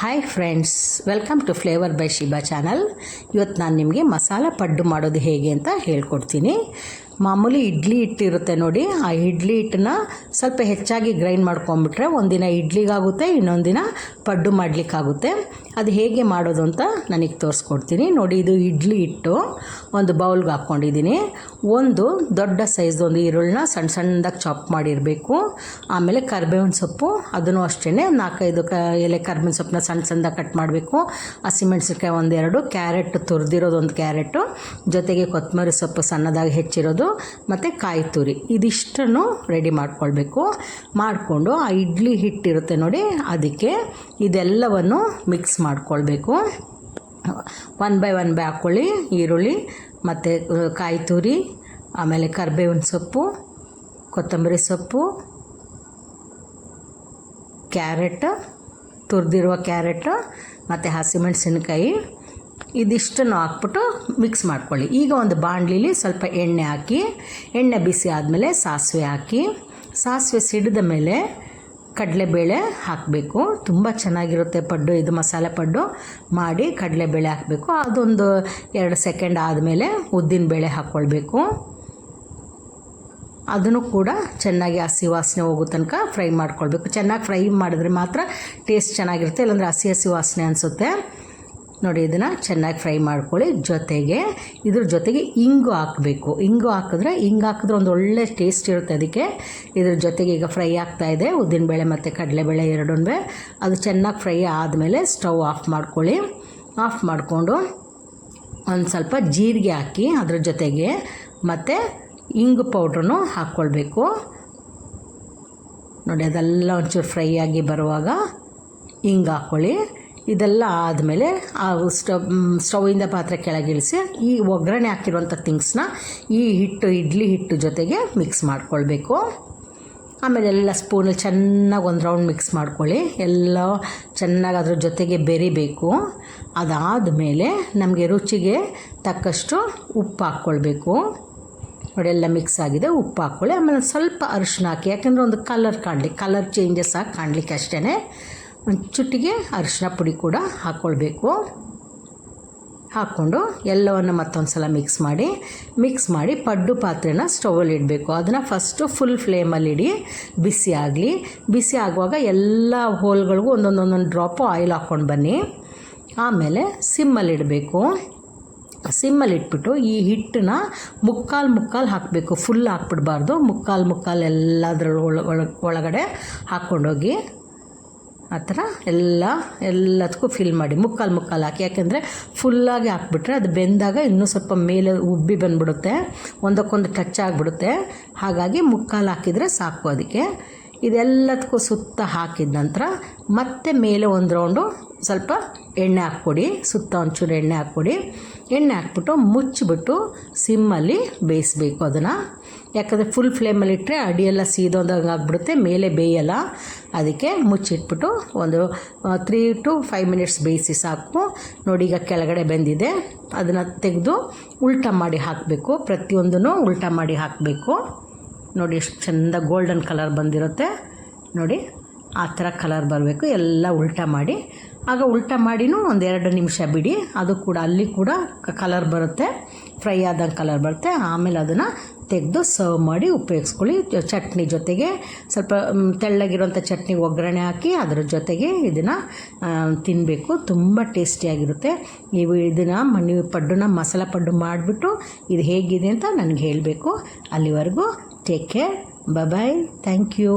Hi friends welcome to flavour by Shiba channel ಇವತ್ತು ನಾನು ನಿಮಗೆ ಮಸಾಲ ಪಡ್ಡು ಮಾಡೋದು ಹೇಗೆ ಅಂತ ಹೇಳ್ಕೊಡ್ತೀನಿ. ಮಾಮೂಲಿ ಇಡ್ಲಿ ಹಿಟ್ಟಿರುತ್ತೆ ನೋಡಿ. ಆ ಇಡ್ಲಿ ಹಿಟ್ಟನ್ನ ಸ್ವಲ್ಪ ಹೆಚ್ಚಾಗಿ ಗ್ರೈಂಡ್ ಮಾಡ್ಕೊಂಬಿಟ್ರೆ ಒಂದಿನ ಇಡ್ಲಿಗಾಗುತ್ತೆ, ಇನ್ನೊಂದಿನ ದಿನ ಪಡ್ಡು ಮಾಡಲಿಕ್ಕಾಗುತ್ತೆ. ಅದು ಹೇಗೆ ಮಾಡೋದು ಅಂತ ನನಗೆ ತೋರಿಸ್ಕೊಡ್ತೀನಿ. ನೋಡಿ, ಇದು ಇಡ್ಲಿ ಹಿಟ್ಟು. ಒಂದು ಬೌಲ್ಗೆ ಹಾಕ್ಕೊಂಡಿದ್ದೀನಿ. ಒಂದು ದೊಡ್ಡ ಸೈಜ್ ಒಂದು ಈರುಳ್ಳಿನ ಸಣ್ಣ ಸಣ್ಣದಾಗಿ ಚಾಪ್ ಮಾಡಿರಬೇಕು. ಆಮೇಲೆ ಕರ್ಬೇವಿನ ಸೊಪ್ಪು, ಅದನ್ನು ಅಷ್ಟೇ ನಾಲ್ಕೈದು ಕ ಎಲೆ ಕರ್ಬೇವಿನ ಸೊಪ್ಪನ್ನ ಸಣ್ಣ ಸಣ್ಣದಾಗಿ ಕಟ್ ಮಾಡಬೇಕು. ಹಸಿಮೆಣ್ಸಿನ್ಕಾಯಿ ಒಂದೆರಡು, ಕ್ಯಾರೆಟ್ ತುರಿದಿರೋದು ಒಂದು ಕ್ಯಾರೆಟು. ಜೊತೆಗೆ ಕೊತ್ತಂಬರಿ ಸೊಪ್ಪು ಸಣ್ಣದಾಗಿ ಹೆಚ್ಚಿರೋದು ಮತ್ತು ಕಾಯಿ ತುರಿ. ಇದಿಷ್ಟನ್ನು ರೆಡಿ ಮಾಡ್ಕೊಳ್ಬೇಕು. ಮಾಡಿಕೊಂಡು ಆ ಇಡ್ಲಿ ಹಿಟ್ಟಿರುತ್ತೆ ನೋಡಿ, ಅದಕ್ಕೆ ಇದೆಲ್ಲವನ್ನು ಮಿಕ್ಸ್ ಮಾಡ್ಕೊಳ್ಬೇಕು. ಒನ್ ಬೈ ಒನ್ ಬೈ ಹಾಕ್ಕೊಳ್ಳಿ ಈರುಳ್ಳಿ, ಮತ್ತು ಕಾಯಿ ತುರಿ, ಆಮೇಲೆ ಕರ್ಬೇವಿನ ಸೊಪ್ಪು, ಕೊತ್ತಂಬರಿ ಸೊಪ್ಪು, ಕ್ಯಾರೆಟ್, ತುರಿದಿರುವ ಕ್ಯಾರೆಟ್, ಮತ್ತು ಹಸಿಮೆಣಸಿನ್ಕಾಯಿ ಇದಿಷ್ಟನ್ನು ಹಾಕ್ಬಿಟ್ಟು ಮಿಕ್ಸ್ ಮಾಡ್ಕೊಳ್ಳಿ. ಈಗ ಒಂದು ಬಾಣಲಿಲಿ ಸ್ವಲ್ಪ ಎಣ್ಣೆ ಹಾಕಿ, ಎಣ್ಣೆ ಬಿಸಿ ಆದಮೇಲೆ ಸಾಸಿವೆ ಹಾಕಿ, ಸಾಸಿವೆ ಸಿಡಿದ ಮೇಲೆ ಕಡಲೆಬೇಳೆ ಹಾಕಬೇಕು. ತುಂಬ ಚೆನ್ನಾಗಿರುತ್ತೆ ಪಡ್ಡು, ಇದು ಮಸಾಲೆ ಪಡ್ಡು. ಮಾಡಿ ಕಡಲೆಬೇಳೆ ಹಾಕಬೇಕು. ಅದೊಂದು ಎರಡು ಸೆಕೆಂಡ್ ಆದಮೇಲೆ ಉದ್ದಿನಬೇಳೆ ಹಾಕ್ಕೊಳ್ಬೇಕು. ಅದನ್ನು ಕೂಡ ಚೆನ್ನಾಗಿ ಹಸಿ ವಾಸನೆ ಹೋಗೋ ತನಕ ಫ್ರೈ ಮಾಡ್ಕೊಳ್ಬೇಕು. ಚೆನ್ನಾಗಿ ಫ್ರೈ ಮಾಡಿದ್ರೆ ಮಾತ್ರ ಟೇಸ್ಟ್ ಚೆನ್ನಾಗಿರುತ್ತೆ. ಇಲ್ಲಾಂದರೆ ಹಸಿ ಹಸಿ ವಾಸನೆ ಅನಿಸುತ್ತೆ. ನೋಡಿ, ಇದನ್ನು ಚೆನ್ನಾಗಿ ಫ್ರೈ ಮಾಡ್ಕೊಳ್ಳಿ. ಜೊತೆಗೆ ಇದ್ರ ಜೊತೆಗೆ ಇಂಗು ಹಾಕಬೇಕು. ಇಂಗು ಹಾಕಿದ್ರೆ ಇಂಗು ಹಾಕಿದ್ರೆ ಒಂದು ಒಳ್ಳೆ ಟೇಸ್ಟ್ ಇರುತ್ತೆ ಅದಕ್ಕೆ. ಇದ್ರ ಜೊತೆಗೆ ಈಗ ಫ್ರೈ ಆಗ್ತಾ ಇದೆ. ಉದ್ದಿನಬೇಳೆ ಮತ್ತು ಕಡಲೆಬೇಳೆ ಎರಡೂ ಅದು ಚೆನ್ನಾಗಿ ಫ್ರೈ ಆದಮೇಲೆ ಸ್ಟವ್ ಆಫ್ ಮಾಡ್ಕೊಳ್ಳಿ. ಆಫ್ ಮಾಡಿಕೊಂಡು ಒಂದು ಸ್ವಲ್ಪ ಜೀರಿಗೆ ಹಾಕಿ ಅದ್ರ ಜೊತೆಗೆ ಮತ್ತು ಇಂಗು ಪೌಡ್ರನ್ನು ಹಾಕ್ಕೊಳ್ಬೇಕು. ನೋಡಿ, ಅದೆಲ್ಲ ಒಂಚೂರು ಫ್ರೈ ಆಗಿ ಬರುವಾಗ ಹಿಂಗೆ ಹಾಕ್ಕೊಳ್ಳಿ. ಇದೆಲ್ಲ ಆದಮೇಲೆ ಆ ಸ್ಟವ್ ಸ್ಟವಿಂದ ಪಾತ್ರೆ ಕೆಳಗಿಳಿಸಿ ಈ ಒಗ್ಗರಣೆ ಹಾಕಿರುವಂಥ ಥಿಂಗ್ಸ್ನ ಈ ಹಿಟ್ಟು, ಇಡ್ಲಿ ಹಿಟ್ಟು ಜೊತೆಗೆ ಮಿಕ್ಸ್ ಮಾಡ್ಕೊಳ್ಬೇಕು. ಆಮೇಲೆ ಎಲ್ಲ ಸ್ಪೂನಲ್ಲಿ ಚೆನ್ನಾಗಿ ಒಂದು ರೌಂಡ್ ಮಿಕ್ಸ್ ಮಾಡ್ಕೊಳ್ಳಿ. ಎಲ್ಲ ಚೆನ್ನಾಗಿ ಅದ್ರ ಜೊತೆಗೆ ಬೆರಿಬೇಕು. ಅದಾದಮೇಲೆ ನಮಗೆ ರುಚಿಗೆ ತಕ್ಕಷ್ಟು ಉಪ್ಪು ಹಾಕ್ಕೊಳ್ಬೇಕು. ನೋಡಿ, ಎಲ್ಲ ಮಿಕ್ಸ್ ಆಗಿದೆ, ಉಪ್ಪು ಹಾಕ್ಕೊಳ್ಳಿ. ಆಮೇಲೆ ಸ್ವಲ್ಪ ಅರಿಶಿನ ಹಾಕಿ, ಯಾಕೆಂದರೆ ಒಂದು ಕಲರ್ ಕಾಣಲಿ ಕಲರ್ ಚೇಂಜಸ್ ಆಗಿ ಕಾಣಲಿಕ್ಕೆ ಅಷ್ಟೇ ಚುಟ್ಟಿಗೆ ಅರಿಶಿನ ಪುಡಿ ಕೂಡ ಹಾಕ್ಕೊಳ್ಬೇಕು ಹಾಕ್ಕೊಂಡು ಎಲ್ಲವನ್ನು ಮತ್ತೊಂದು ಸಲ ಮಿಕ್ಸ್ ಮಾಡಿ ಮಿಕ್ಸ್ ಮಾಡಿ ಪಡ್ಡು ಪಾತ್ರೆನ ಸ್ಟೌವಲ್ಲಿ ಇಡಬೇಕು. ಅದನ್ನು ಫಸ್ಟು ಫುಲ್ ಫ್ಲೇಮಲ್ಲಿ ಇಡಿ, ಬಿಸಿ ಆಗಲಿ. ಬಿಸಿ ಆಗುವಾಗ ಎಲ್ಲ ಹೋಲ್ಗಳಿಗೂ ಒಂದೊಂದೊಂದೊಂದು ಡ್ರಾಪು ಆಯಿಲ್ ಹಾಕ್ಕೊಂಡು ಬನ್ನಿ. ಆಮೇಲೆ ಸಿಮ್ಮಲ್ಲಿ ಇಡಬೇಕು. ಸಿಮ್ಮಲ್ಲಿ ಇಟ್ಬಿಟ್ಟು ಈ ಹಿಟ್ಟನ್ನ ಮುಕ್ಕಾಲು ಮುಕ್ಕಾಲು ಹಾಕಬೇಕು. ಫುಲ್ ಹಾಕ್ಬಿಡ್ಬಾರ್ದು. ಮುಕ್ಕಾಲು ಮುಕ್ಕಾಲು ಎಲ್ಲದ್ರ ಒಳಗಡೆ ಹಾಕ್ಕೊಂಡೋಗಿ. ಆ ಥರ ಎಲ್ಲ, ಎಲ್ಲದಕ್ಕೂ ಫಿಲ್ ಮಾಡಿ, ಮುಕ್ಕಾಲು ಮುಕ್ಕಾಲು ಹಾಕಿ. ಯಾಕೆಂದರೆ ಫುಲ್ಲಾಗಿ ಹಾಕ್ಬಿಟ್ರೆ ಅದು ಬೆಂದಾಗ ಇನ್ನೂ ಸ್ವಲ್ಪ ಮೇಲೆ ಉಬ್ಬಿ ಬಂದ್ಬಿಡುತ್ತೆ, ಒಂದಕ್ಕೊಂದು ಟಚ್ ಆಗಿಬಿಡುತ್ತೆ. ಹಾಗಾಗಿ ಮುಕ್ಕಾಲು ಹಾಕಿದರೆ ಸಾಕು ಅದಕ್ಕೆ. ಇದೆಲ್ಲದಕ್ಕೂ ಸುತ್ತ ಹಾಕಿದ ನಂತರ ಮತ್ತೆ ಮೇಲೆ ಒಂದು ರೌಂಡು ಸ್ವಲ್ಪ ಎಣ್ಣೆ ಹಾಕ್ಕೊಡಿ, ಸುತ್ತ ಒಂಚೂರು ಎಣ್ಣೆ ಹಾಕ್ಕೊಡಿ. ಎಣ್ಣೆ ಹಾಕ್ಬಿಟ್ಟು ಮುಚ್ಚಿಬಿಟ್ಟು ಸಿಮ್ಮಲ್ಲಿ ಬೇಯಿಸ್ಬೇಕು ಅದನ್ನು. ಯಾಕಂದರೆ ಫುಲ್ ಫ್ಲೇಮಲ್ಲಿ ಇಟ್ಟರೆ ಅಡಿಯೆಲ್ಲ ಸೀದೋದಂಗೆ ಆಗಿಬಿಡುತ್ತೆ, ಮೇಲೆ ಬೇಯಲ್ಲ. ಅದಕ್ಕೆ ಮುಚ್ಚಿಟ್ಬಿಟ್ಟು ಒಂದು ತ್ರೀ ಟು ಫೈವ್ ಮಿನಿಟ್ಸ್ ಬೇಯಿಸಿ ಸಾಕು. ನೋಡಿ ಈಗ ಕೆಳಗಡೆ ಬೆಂದಿದೆ. ಅದನ್ನು ತೆಗೆದು ಉಲ್ಟಾ ಮಾಡಿ ಹಾಕಬೇಕು. ಪ್ರತಿಯೊಂದನ್ನು ಉಲ್ಟಾ ಮಾಡಿ ಹಾಕಬೇಕು. ನೋಡಿ ಎಷ್ಟು ಚೆಂದ ಗೋಲ್ಡನ್ ಕಲರ್ ಬಂದಿರುತ್ತೆ. ನೋಡಿ ಆ ಥರ ಕಲರ್ ಬರಬೇಕು. ಎಲ್ಲ ಉಲ್ಟಾ ಮಾಡಿ. ಆಗ ಉಲ್ಟಾ ಮಾಡಿನೂ ಒಂದು ಎರಡು ನಿಮಿಷ ಬಿಡಿ. ಅದು ಕೂಡ, ಅಲ್ಲಿ ಕೂಡ ಕಲರ್ ಬರುತ್ತೆ. ಫ್ರೈ ಆದಂಗೆ ಕಲರ್ ಬರುತ್ತೆ. ಆಮೇಲೆ ಅದನ್ನು ತೆಗೆದು ಸರ್ವ್ ಮಾಡಿ ಉಪಯೋಗಿಸ್ಕೊಳ್ಳಿ. ಚಟ್ನಿ ಜೊತೆಗೆ ಸ್ವಲ್ಪ ತೆಳ್ಳಗಿರೋಂಥ ಚಟ್ನಿ ಒಗ್ಗರಣೆ ಹಾಕಿ ಅದರ ಜೊತೆಗೆ ಇದನ್ನು ತಿನ್ನಬೇಕು ತುಂಬ ಟೇಸ್ಟಿಯಾಗಿರುತ್ತೆ. ನೀವು ಇದನ್ನು ನೀವು ಪಡ್ಡನ್ನ ಮಸಾಲ ಪಡ್ಡು ಮಾಡಿಬಿಟ್ಟು ಇದು ಹೇಗಿದೆ ಅಂತ ನನಗೆ ಹೇಳಬೇಕು. ಅಲ್ಲಿವರೆಗೂ take care bye bye thank you